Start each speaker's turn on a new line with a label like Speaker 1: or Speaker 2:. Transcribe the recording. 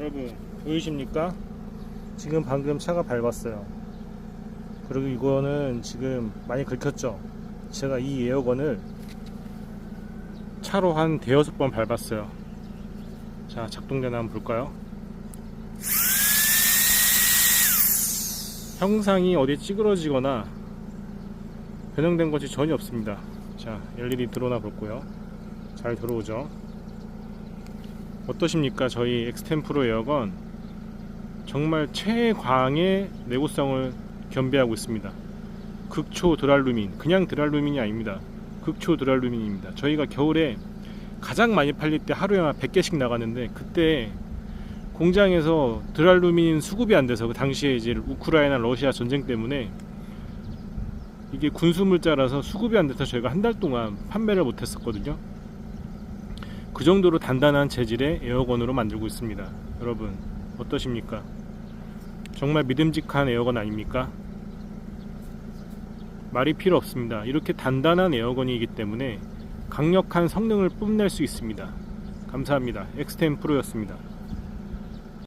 Speaker 1: 여러분 보이십니까? 지금 방금 차가 밟았어요. 그리고 이거는 지금 많이 긁혔죠. 제가 이 에어건을 차로 한 대여섯 번 밟았어요. 자 작동되나 한번 볼까요? 형상이 어디 찌그러지거나 변형된 것이 전혀 없습니다. 자 LED 들어오나 볼고요. 잘 들어오죠. 어떠십니까? 저희 엑스템프로 에어건 정말 최광의 내구성을 겸비하고 있습니다. 극초 드랄루민, 그냥 드랄루민이 아닙니다. 극초 드랄루민입니다. 저희가 겨울에 가장 많이 팔릴 때 하루에 한 100개씩 나가는데 그때 공장에서 드랄루민 수급이 안 돼서 그 당시에 이제 우크라이나 러시아 전쟁 때문에 이게 군수 물자라서 수급이 안 돼서 저희가 한 달 동안 판매를 못 했었거든요. 그 정도로 단단한 재질의 에어건으로 만들고 있습니다. 여러분 어떠십니까? 정말 믿음직한 에어건 아닙니까? 말이 필요 없습니다. 이렇게 단단한 에어건이기 때문에 강력한 성능을 뽐낼 수 있습니다. 감사합니다. 엑스템 프로였습니다.